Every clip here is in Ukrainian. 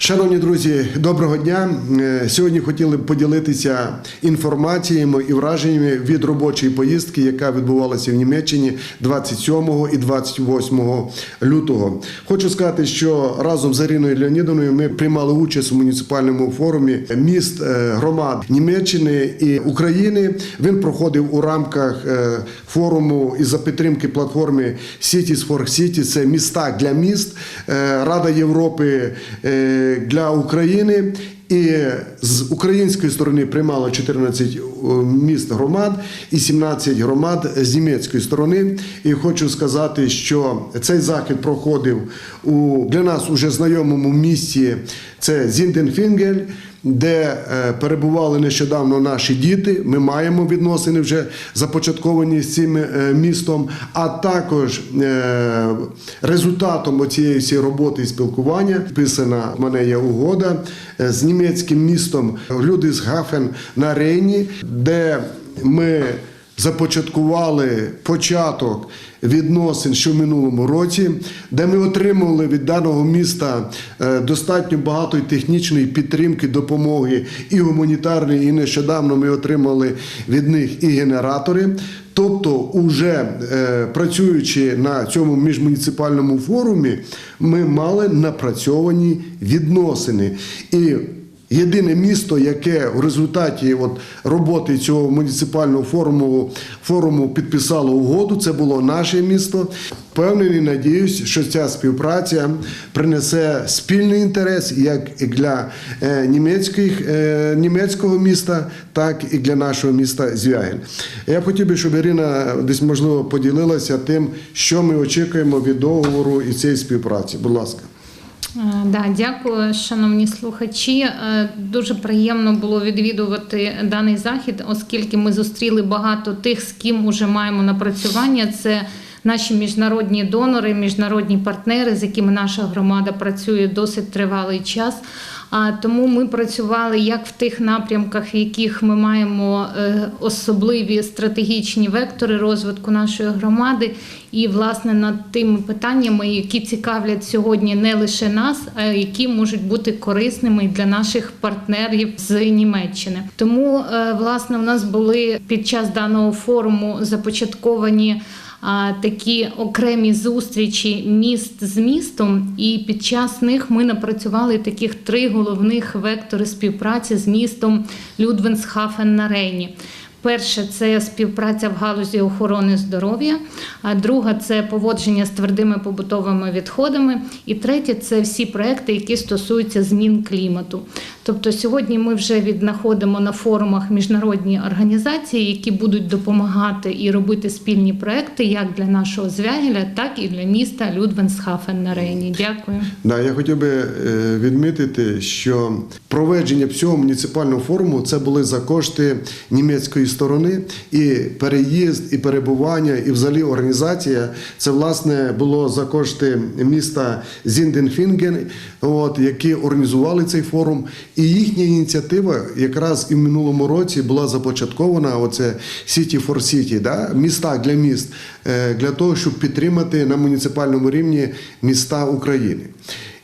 Шановні друзі, доброго дня. Е, Сьогодні хотіли б поділитися інформаціями і враженнями від робочої поїздки, яка відбувалася в Німеччині 27 і 28 лютого. Хочу сказати, що разом з Іриною Леонідовною ми приймали участь у муніципальному форумі міст е, громад Німеччини і України. Він проходив у рамках е, форуму і за підтримки платформи Cities for City. Це міста для міст, Рада Європи для України. І з української сторони приймало 14 міст громад і 17 громад з німецької сторони. І хочу сказати, що цей захід проходив у для нас уже знайомому місті. Це Зінденфінгель, де е, перебували нещодавно наші діти. Ми маємо відносини вже започатковані з цим е, містом. А також е, результатом цієї всієї роботи і спілкування писана в мене є угода з німецьким містом Людисгафен на Рейні, де ми започаткували початок відносин, що в минулому році, де ми отримували від даного міста е, достатньо багато технічної підтримки, допомоги і гуманітарної, і нещодавно ми отримали від них і генератори. Тобто, уже е, працюючи на цьому міжмуніципальному форумі, ми мали напрацьовані відносини. І Єдине місто, яке в результаті от роботи цього муніципального форуму, форуму підписало угоду, це було наше місто. Впевнений, надіюсь, що ця співпраця принесе спільний інтерес як і для е, німецьких, е, німецького міста, так і для нашого міста Звягель. Я хотів би, щоб Ірина десь можливо поділилася тим, що ми очікуємо від договору і цієї співпраці. Будь ласка. Е, Да, дякую, шановні слухачі. Е, Дуже приємно було відвідувати даний захід, оскільки ми зустріли багато тих, з ким уже маємо напрацювання. Це наші міжнародні донори, міжнародні партнери, з якими наша громада працює досить тривалий час. Тому ми працювали як в тих напрямках, в яких ми маємо е, особливі стратегічні вектори розвитку нашої громади, і власне над тими питаннями, які цікавлять сьогодні не лише нас, а які можуть бути корисними для наших партнерів з Німеччини. Тому е, власне у нас були під час даного форуму започатковані такі окремі зустрічі міст з містом, і під час них ми напрацювали таких три головних вектори співпраці з містом Людвенсхафен на Рейні. Перше це співпраця в галузі охорони здоров'я, а друга це поводження з твердими побутовими відходами. І третє це всі проекти, які стосуються змін клімату. Тобто сьогодні ми вже віднаходимо на форумах міжнародні організації, які будуть допомагати і робити спільні проекти як для нашого звягеля, так і для міста Людвенсхафен на Рейні. Дякую. Да, я хотів би е, відмітити, що проведення всього муніципального форуму це були за кошти німецької сторони, і переїзд, і перебування, і взагалі організація. Це власне було за кошти міста Зінденфінген, от які організували цей форум. І їхня ініціатива якраз і в минулому році була започаткована. Оце City for City, да? міста для міст, е, для того, щоб підтримати на муніципальному рівні міста України.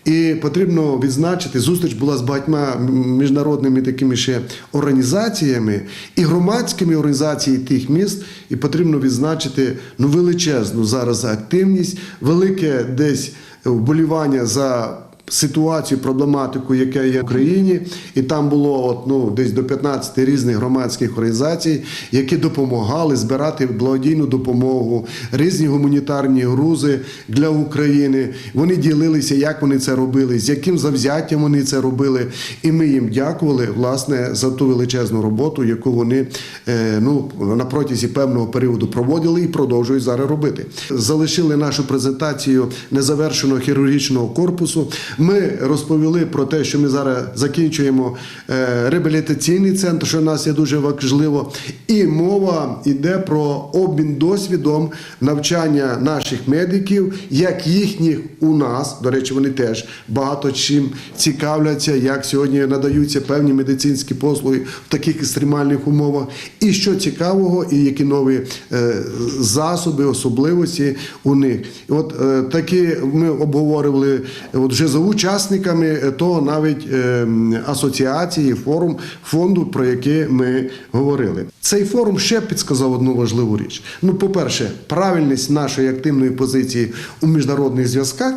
І потрібно відзначити, зустріч була з багатьма міжнародними такими ще організаціями і громадськими організаціями тих міст. І потрібно відзначити ну величезну зараз активність, велике десь вболівання за. Ситуацію, проблематику, яка є в Україні, і там було от, ну, десь до 15 різних громадських організацій, які допомагали збирати благодійну допомогу, різні гуманітарні грузи для України. Вони ділилися, як вони це робили, з яким завзяттям вони це робили. І ми їм дякували власне за ту величезну роботу, яку вони е, ну, на протязі певного періоду проводили і продовжують зараз робити. Залишили нашу презентацію незавершеного хірургічного корпусу. Ми розповіли про те, що ми зараз закінчуємо е, реабілітаційний центр, що в нас є дуже важливо. І мова йде про обмін досвідом навчання наших медиків, як їхніх у нас. До речі, вони теж багато чим цікавляться, як сьогодні надаються певні медицинські послуги в таких екстремальних умовах. І що цікавого, і які нові е, засоби, особливості у них. От е, такі ми обговорювали вже за учасниками е, того навіть е, асоціації, форум фонду, про який ми говорили. Цей форум ще підсказав одну важливу річ. Ну, по-перше, правильність нашої активної позиції у міжнародних зв'язках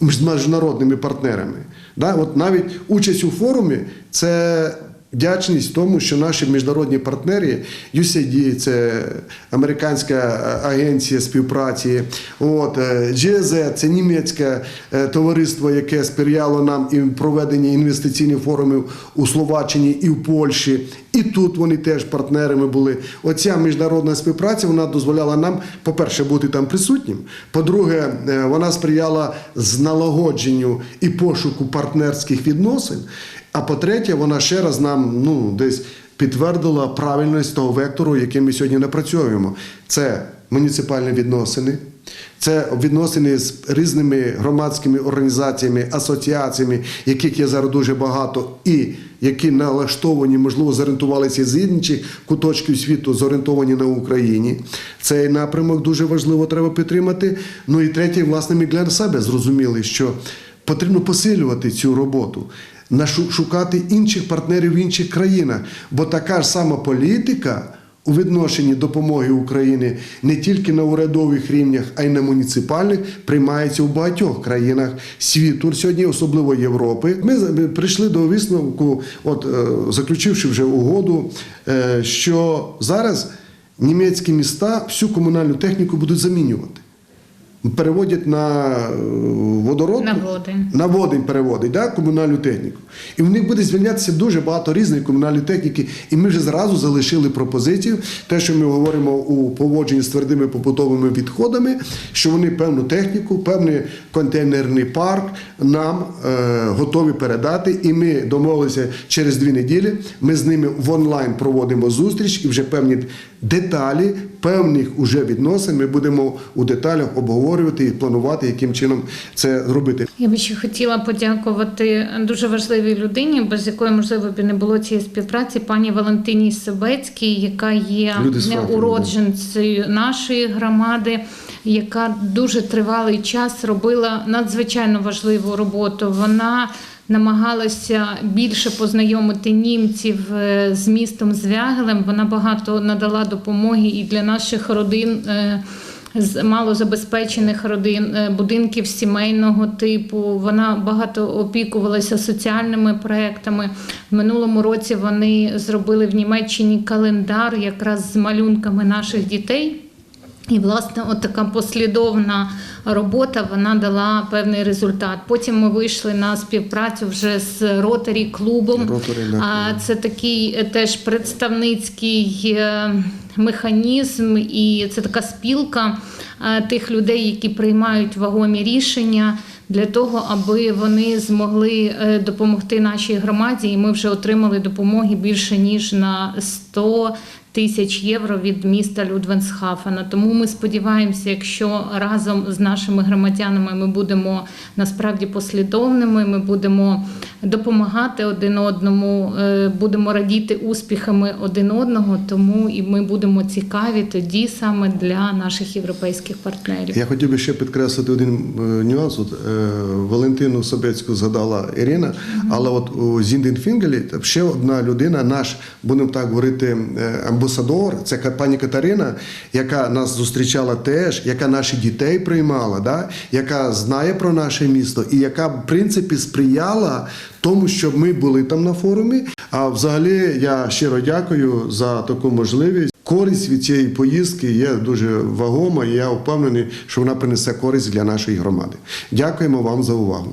з міжнародними партнерами. Да? От навіть участь у форумі це вдячність тому, що наші міжнародні партнери, USAID, це американська е, агенція співпраці, от, е, GSZ, це німецьке е, товариство, яке сприяло нам і в проведенні інвестиційних форумів у Словаччині і в Польщі. І тут вони теж партнерами були. Оця міжнародна співпраця вона дозволяла нам, по-перше, бути там присутнім. По-друге, е, вона сприяла зналагодженню і пошуку партнерських відносин. А по-третє, вона ще раз нам ну, десь підтвердила правильність того вектору, який ми сьогодні напрацьовуємо. Це муніципальні відносини. Це відносини з різними громадськими організаціями, асоціаціями, яких є зараз дуже багато, і які налаштовані, можливо, зорієнтувалися з інших куточків світу, зорієнтовані на Україні. Цей напрямок дуже важливо треба підтримати. Ну і третє, власне, ми для себе зрозуміли, що потрібно посилювати цю роботу. Шукати інших партнерів в інших країнах, бо така ж сама політика у відношенні допомоги України не тільки на урядових рівнях, а й на муніципальних приймається у багатьох країнах світу сьогодні, особливо Європи. Ми прийшли до висновку, от е, заключивши вже угоду, е, що зараз німецькі міста всю комунальну техніку будуть замінювати. Переводять на е, водород, На води. на води переводить да, комунальну техніку. І в них буде звільнятися дуже багато різної комунальної техніки. І ми вже зразу залишили пропозицію, те, що ми говоримо у поводженні з твердими побутовими відходами, що вони певну техніку, певний контейнерний парк нам е, готові передати. І ми домовилися через дві неділі. Ми з ними в онлайн проводимо зустріч і вже певні деталі певних уже відносин ми будемо у деталях обговорювати і планувати, яким чином це зробити. Я би ще хотіла подякувати дуже важливій людині, без якої можливо б не було цієї співпраці, пані Валентині Собецькій, яка є Люди з Франкфурту, уродженцею нашої громади, яка дуже тривалий час робила надзвичайно важливу роботу. Вона намагалася більше познайомити німців е, з містом Звягелем. Вона багато надала допомоги і для наших родин. З малозабезпечених родин, е, будинків сімейного типу. Вона багато опікувалася соціальними проектами. В минулому році вони зробили в Німеччині календар якраз з малюнками наших дітей. І, власне, от така послідовна робота вона дала певний результат. Потім ми вийшли на співпрацю вже з ротарі клубом. Rotary, да. Це такий е, теж представницький е, механізм, і це така спілка е, тих людей, які приймають вагомі рішення. Для того аби вони змогли допомогти нашій громаді, і ми вже отримали допомоги більше ніж на 100 тисяч євро від міста Людвенсхафена. Тому ми сподіваємося, якщо разом з нашими громадянами ми будемо насправді послідовними, ми будемо допомагати один одному, е, будемо радіти успіхами один одного, тому і ми будемо цікаві тоді саме для наших європейських партнерів. Я хотів би ще підкреслити один е, нюанс. От, е, Валентину Собецьку згадала Ірина, але от у Зінденфінгелі ще одна людина, наш, будемо так говорити, е, амбасадор, це пані Катерина, яка нас зустрічала теж, яка наших дітей приймала, да? яка знає про наше місто і яка, в принципі, сприяла тому, щоб ми були там на форумі. А взагалі я щиро дякую за таку можливість. Користь від цієї поїздки є дуже вагома, і я впевнений, що вона принесе користь для нашої громади. Дякуємо вам за увагу.